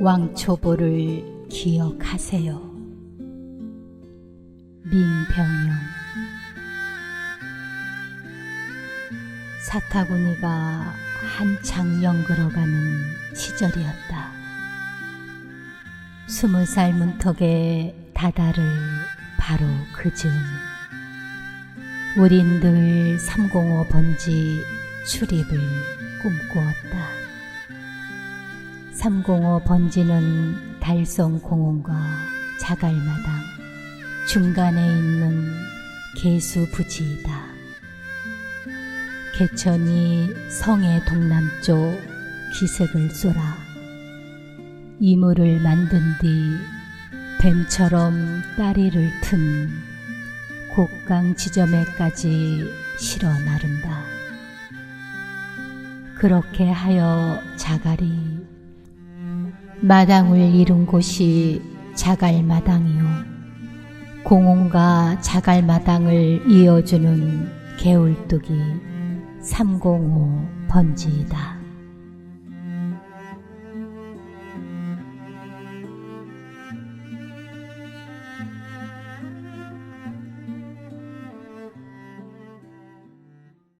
왕초보를 기억하세요. 민병영 사타구니가 한창 연걸어가는 시절이었다. 스무 살 문턱에 다다를 바로 그 즈음 우린 늘 305 번지 출입을 꿈꾸었다. 305 번지는 달성 공원과 자갈마당 중간에 있는 개수 부지이다. 개천이 성의 동남쪽 기색을 쏘라 이물을 만든 뒤 뱀처럼 다리를 튼 곡강 지점에까지 실어 나른다. 그렇게 하여 자갈이 마당을 이룬 곳이 자갈마당이요. 공원과 자갈마당을 이어주는 개울뚝이 305 번지이다.